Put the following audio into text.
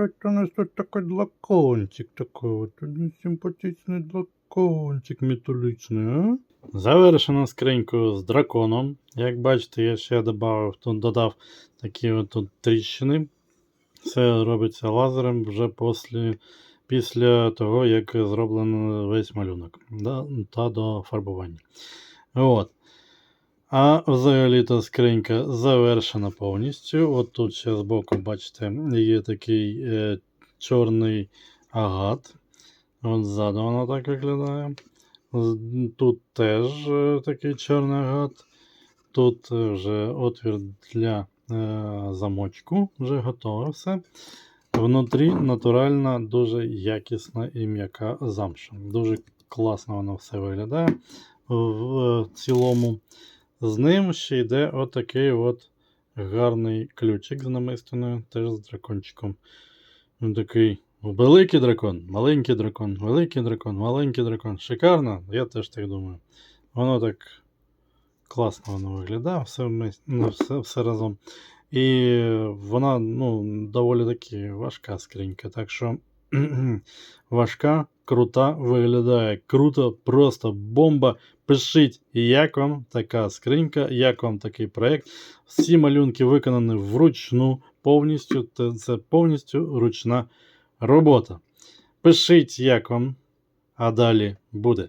тут у нас тут такий длакончик такий, от один симпатичний длакончик металічний, а? Завершено скриньку з драконом. Як бачите, я ще додав, тут додав такі от тріщини. Все робиться лазером вже після, після того, як зроблено весь малюнок да, та до фарбування. От. А взагалі-то скринька завершена повністю. От тут ще збоку, бачите, є такий е, чорний агат. От ззаду воно так виглядає. Тут теж е, такий чорний агат. Тут е, вже отвір для е, замочку, вже готове все. Внутрі натуральна, дуже якісна і м'яка замша. Дуже класно воно все виглядає в е, цілому. З ним ще йде отакий от гарний ключик з намистиною, теж з дракончиком. Він такий великий дракон, маленький дракон, великий дракон, маленький дракон. Шикарно, я теж так думаю. Воно так класно воно виглядає, все, ну, все, все разом. І вона ну, доволі таки важка скринька. Так що важка, крута, виглядає круто, просто бомба. Пишіть, як вам така скринька, як вам такий проєкт. Всі малюнки виконані вручну, повністю. Це- повністю ручна робота. Пишіть, як вам, а далі буде.